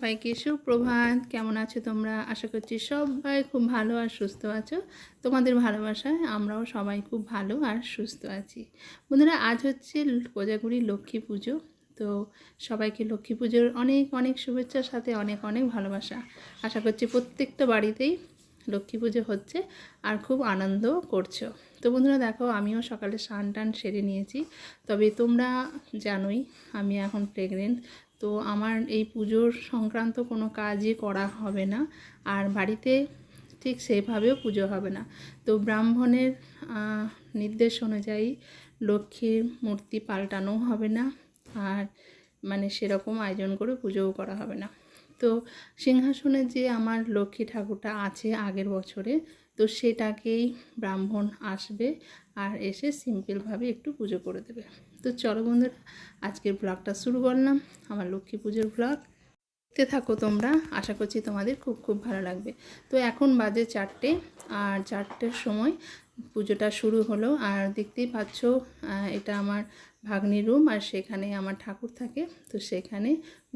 সবাইকে সুপ্রভাত। কেমন আছো তোমরা? আশা করছি সবাই খুব ভালো আর সুস্থ আছো। তোমাদের ভালোবাসায় আমরাও সবাই খুব ভালো আর সুস্থ আছি। বন্ধুরা, আজ হচ্ছে কোজাগুড়ি লক্ষ্মী পুজো। তো সবাইকে লক্ষ্মী পুজোর অনেক অনেক শুভেচ্ছার সাথে অনেক অনেক ভালোবাসা। আশা করছি প্রত্যেকটা বাড়িতেই লক্ষ্মী পুজো হচ্ছে আর খুব আনন্দ করছ। তো বন্ধুরা, দেখো, আমিও সকালে স্নান টান সেরে নিয়েছি। তবে তোমরা জানোই, আমি এখন প্রেগনেন্ট তো আমার এই পুজোর সংক্রান্ত কোনো কাজই করা হবে না। আর বাড়িতে ঠিক সেভাবেও পুজো হবে না। তো ব্রাহ্মণের নির্দেশ অনুযায়ী লক্ষ্মীর মূর্তি পাল্টানো হবে না। আর মানে সেরকম আয়োজন করে পুজোও করা হবে না। তো সিংহাসনে যে আমার লক্ষ্মী ঠাকুরটা আছে আগের বছরে, তো সেটাকেই ব্রাহ্মণ আসবে আর এসে সিম্পলভাবে একটু পুজো করে দেবে। তো চলো বন্ধুরা, আজকের ব্লগটা শুরু করলাম, আমার লক্ষ্মী পুজোর ব্লগ দেখতে থাকো তোমরা, আশা করছি তোমাদের খুব খুব ভালো লাগবে। তো এখন বাজে চারটে, আর চারটের সময় পুজোটা শুরু হলো, আর দেখতেই পাচ্ছ এটা আমার ভাগ্নির রুম আর সেখানে আমার ঠাকুর থাকে, তো সেখানে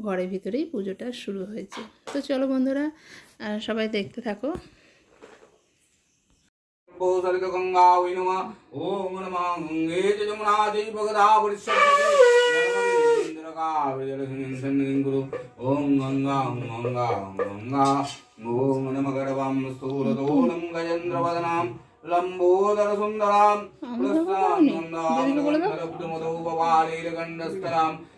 ঘরের ভিতরেই পুজোটা শুরু হয়েছে। তো চলো বন্ধুরা সবাই দেখতে থাকো। सरित गंगा वै नमः ॐ नमः गंगे च जमुना चैव गोदावरी गुरु ॐ गंगा गंगा गंगा ॐ नमः गर्वां स्थूलतोनं गजेन्द्रवदनां लम्बोदर सुन्दरां प्रस्तानन्दोपवालीलगण्डस्थलां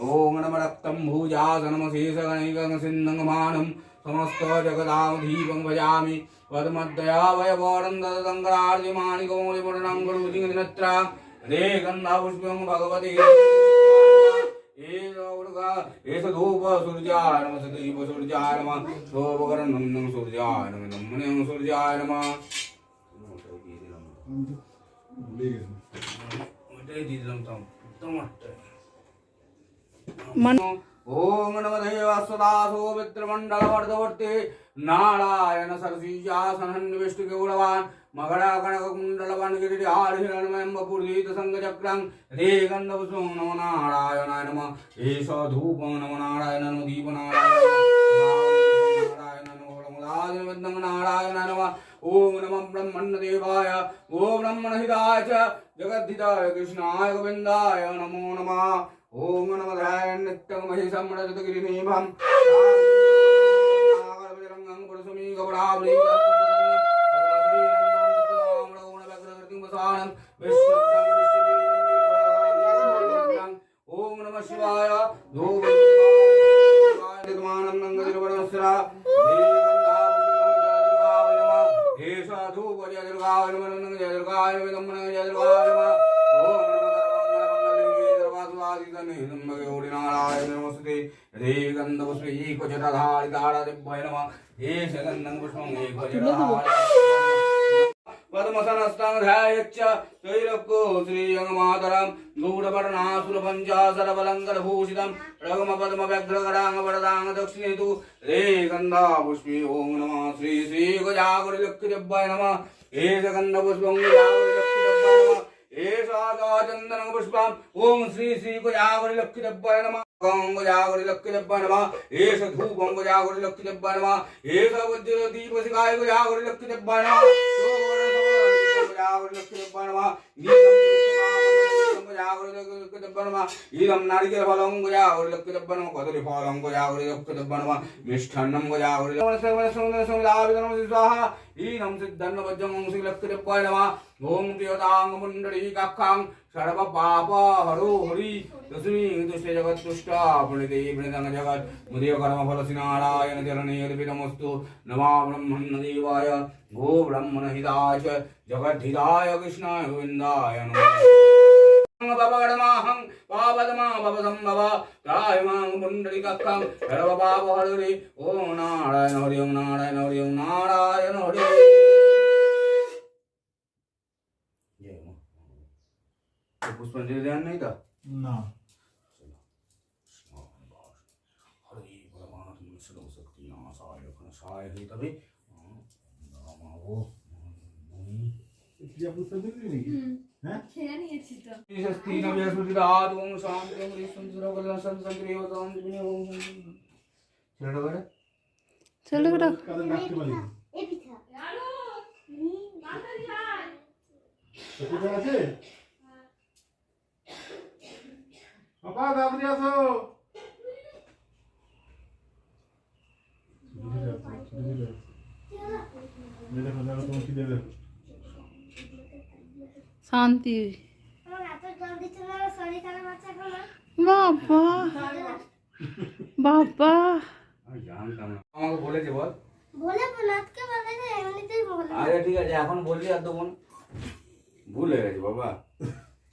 ॐ नम रक्तं भूजासनमशेषगणैकसिन्नङ्गमानं समस्त जगदामधीपं भजामि वदमद्दया वयवोरं ददङ्करार्जिमाणिकौलिपुरणं गुरुजिङ्गदिनत्रा रे गन्धापुष्पं भगवते एष धूप सूर्याय नमः सदीप सूर्याय नमः शोभकरणं नमः सूर्याय नमः नमः सूर्याय नमः ওটাই দিয়ে দিলাম তো তোমারটা মান ओम नम देवासुदासो मित्रमण्डलवर्धवर्ते नारायण सरसीजासनन्विष्टु गौरवान् मकरा कनक कुण्डलवान् गिरिहारहिरणमयम्बपुर्धीत सङ्गचक्रं रे गन्धपुष्पं नमो नारायणाय नमः एष धूपं नमो नारायण नमो दीप नारायण नमो रमदादिवन्दं नारायण नमः ॐ नमः ब्रह्मण्यदेवाय ॐ ब्रह्मणहिताय च जगद्धिताय कृष्णाय गोविन्दाय नमो नमः ओम नमः नित्यं महिषं रजतगिरिनीभं नागरबजरङ्गं पुरुषमी गौडावली శ్రీగంధపుష్పీ కుచతారితారదిభ్య నమ. ఏ శగంధపుష్పం ఏ కుచతారి పద్మసనస్తంధ్యాయచ్చ తైలక్కో శ్రీయంగమాతరం గూఢపటనాసురపంచాసరబలంగరభూషితం రగమపద్మవ్యగ్రగడాంగపడదాంగ దక్షిణేతు రే గంధాపుష్పీ ఓం నమ. శ్రీ శ్రీ గజాగురులక్షిదిబ్బాయ నమ. ఏష గంధపుష్పం ఏషా చందన పుష్పం. ఓం శ్రీ శ్రీ గజాగురులక్షిదిబ్బాయ నమ. ഏഷ ധൂപം ഗുരാകുരലക്കിനബ്ബാനമ ഏഷ വജ്ര ദീപസികായ ഗുരാകുരലക്കിനബ്ബാനമ ഗുരാകുരലക്കിനബ്ബാനമ നീ লক্ষ্মী দেব্য নমা ইদম নারিকেল ফলং গজা করে লক্ষ্মী দেব্য নমা, কদলী ফলং গজা করে লক্ষ্মী দেব্য নমা, মিষ্টান্নম গজা করে স্বাহা, ইদম সিদ্ধন্ন বজ্রং শ্রী লক্ষ্মী দেব্যায় নমা। ওম প্রিয়তাং মুণ্ডলী কাক্ষাং সর্ব পাপ হরো হরি তস্মি দুষ্টে জগৎ গো ব্রহ্মণ হিতায় জগদ্ধিতায় কৃষ্ণায় গোবিন্দায় নমঃ। பவடமாகம் பாவதமா பவசம்பவா தாயமாம் புண்டரி கக்கம் பரவபாப ஹரி ஓம் நாராயண ஹரி ஓம் நாராயண ஹரி ஓம் நாராயண ஹரி पुष्पांजलि ध्यान नहीं था ना हरे भगवान सर्व शक्ति नाशाय घनशाय ही तभी नामा वो इसलिए पुष्पांजलि नहीं নাকি হ্যাঁ খেয়ে নিয়েছি তো স্বস্তি ন বৃহস্পতিরাত ওম শান্তি ওম শান্তি সর্বকল্যাণ শান্তি শান্তি রেও তাম জীবনে ওম শান্তি ছেলেটা করে চলো বেটা কাদের ডাকতে পারি এ পিঠা সত্যি আছে বাবা তাড়াতাড়ি আসো দেখো দেখো তোমার কি দেবে শান্তি। বাবা। বাবা। জানতাম না আমাকে বলেছে বল। বলে না এমনিতেই বলে। আরে ঠিক আছে এখন বললি আর ভুলে গেছি বাবা।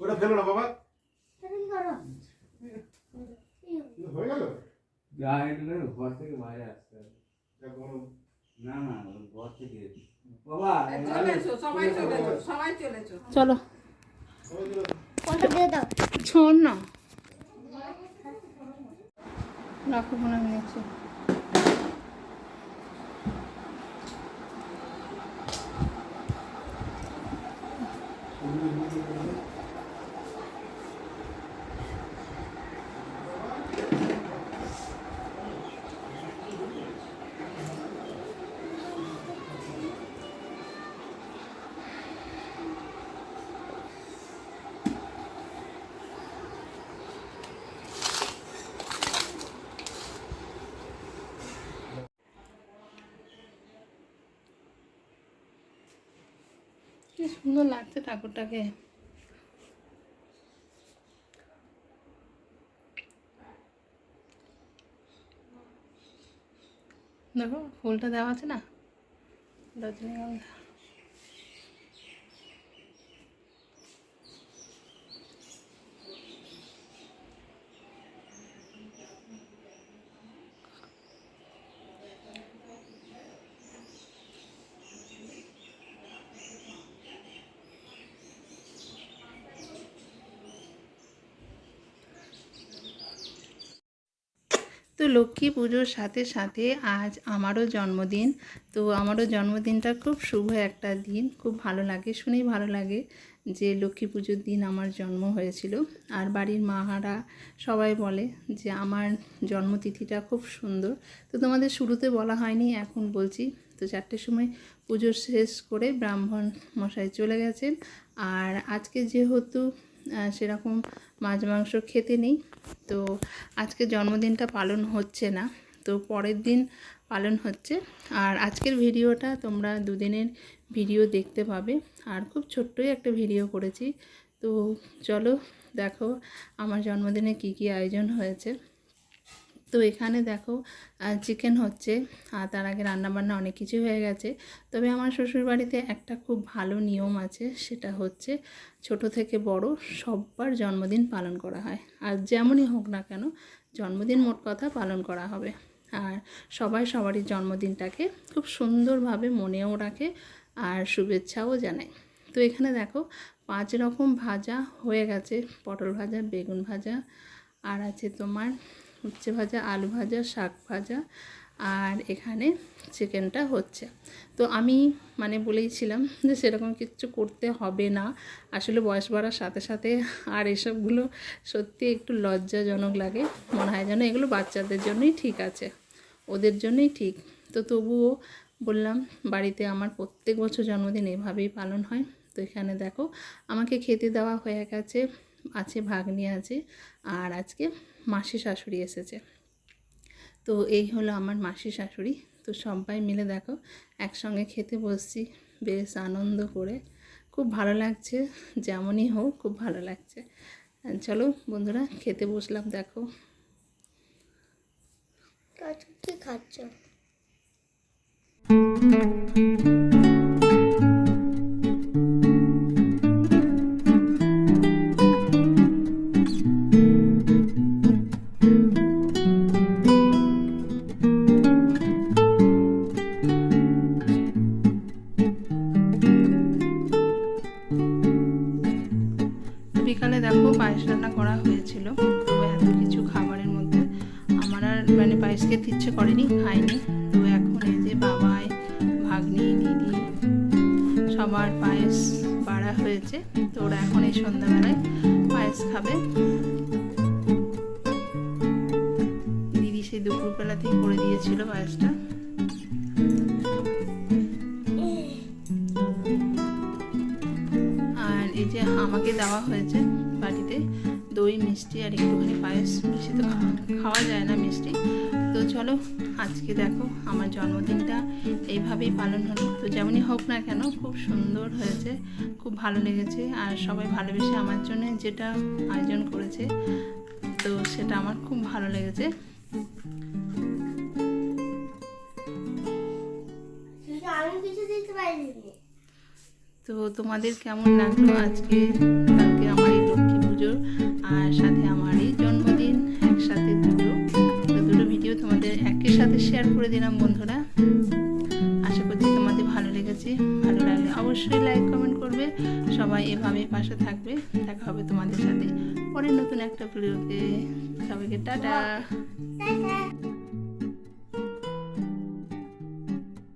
ওটা ফেলো না বাবা। তুমি করো? হয়ে গেল? যা ঘর থেকে বাইরে আসতে। না না ঘর থেকে। চলে এসো না চলে না। সবাই চলে এসো চলো সবাই চলে আসো। কোনটা দিয়ে দাও শোন না রাখো মনে আমি নিচ্ছি কি সুন্দর লাগছে ঠাকুরটাকে। দেখো ফুলটা দেওয়া আছে না? রজনীগন্ধা। তো লক্ষ্মী পুজোর সাথে সাথে আজ আমারও জন্মদিন। তো আমারও জন্মদিনটা খুব শুভ একটা দিন। খুব ভালো লাগে, শুনেই ভালো লাগে যে লক্ষ্মী পুজোর দিন আমার জন্ম হয়েছিল। আর বাড়ির মাহারা সবাই বলে যে আমার জন্মতিথিটা খুব সুন্দর। তো তোমাদের শুরুতে বলা হয়নি, এখন বলছি। তো চারটের সময় পুজো শেষ করে ব্রাহ্মণ মশাই চলে গেছেন। আর আজকে যেহেতু সেরকম মাছ মাংস খেতে নেই। তো আজকে জন্মদিনটা পালন হচ্ছে না, তো পরের দিন পালন হচ্ছে। আর আজকের ভিডিওটা তোমরা দুদিনের ভিডিও দেখতে পাবে। আর খুব ছোট্টই একটা ভিডিও করেছি। তো চলো দেখো আমার জন্মদিনে কি কি আয়োজন হয়েছে। তো এখানে দেখো চিকেন হচ্ছে আর তার আগে রান্নাবান্না অনেক কিছু হয়ে গেছে। তবে আমার শ্বশুরবাড়িতে একটা খুব ভালো নিয়ম আছে, সেটা হচ্ছে ছোট থেকে বড় সব্বার জন্মদিন পালন করা হয়। আর যেমনই হোক না কেন, জন্মদিন মোট কথা পালন করা হবে। আর সবাই সবারই জন্মদিনটাকে খুব সুন্দরভাবে মনেও রাখে আর শুভেচ্ছাও জানায়। তো এখানে দেখো, পাঁচ রকম ভাজা হয়ে গেছে, পটল ভাজা, বেগুন ভাজা, আর আছে তোমার উচ্ছে ভাজা, আলু ভাজা, শাক ভাজা আর এখানে চিকেনটা হচ্ছে। তো আমি মানে বলেইছিলাম যে সেরকম কিচ্ছু করতে হবে না। আসলে বয়স বাড়ার সাথে সাথে আর এসবগুলো সত্যি একটু লজ্জাজনক লাগে। মনে হয় যেন এগুলো বাচ্চাদের জন্যই ঠিক আছে, ওদের জন্যই ঠিক। তো তবুও বললাম, বাড়িতে আমার প্রত্যেক বছর জন্মদিন এভাবেই পালন হয়। তো এখানে দেখো, আমাকে খেতে দেওয়া হয়ে গেছে আছে, ভাগ্নি আছে, আর আজকে মাসি শাশুড়ি এসেছে। তো এই হলো আমার মাসি শাশুড়ি। তো সবাই মিলে দেখো, একসঙ্গে খেতে বসছি, বেশ আনন্দ করে। খুব ভালো লাগছে, যেমনই হোক, খুব ভালো লাগছে। চলো বন্ধুরা, খেতে বসলাম, দেখো। কি খাচ্ছ? খেতে ইচ্ছে করেনি খাইনি তো এখন এই যে বাবাই ভাগ্নি, দিদি, সবার পায়েস বাড়া হয়েছে। তো ওরা এখন এই সন্ধ্যাবেলায় পায়েস খাবে। দিদি সেই দুপুরবেলাতেই করে দিয়েছিল পায়েসটা। আর এই যে আমাকে দেওয়া হয়েছে বাটিতে দই, মিষ্টি আর একটুখানি পায়েস। বেশি তো খাওয়া যায় না মিষ্টি। তো চলো আজকে দেখো আমার জন্মদিনটা এইভাবেই পালন হলো। তো যেমনই হোক না কেন খুব সুন্দর হয়েছে খুব ভালো লেগেছে আর সবাই ভালোবেসে আমার জন্য যেটা আয়োজন করেছে তো সেটা আমার খুব ভালো লেগেছে। তো তোমাদের কেমন লাগল আজকে? কালকে আমার এই লক্ষ্মী পুজো আর সাথে আমার এই দিলাম বন্ধুরা। আশা করছি তোমাদের ভালো লেগেছে, ভালো লাগলে অবশ্যই লাইক কমেন্ট করবে। সবাই এভাবে পাশে থাকবে। দেখা হবে তোমাদের সাথে পরে নতুন একটা ভিডিওতে সবাইকে টাটা।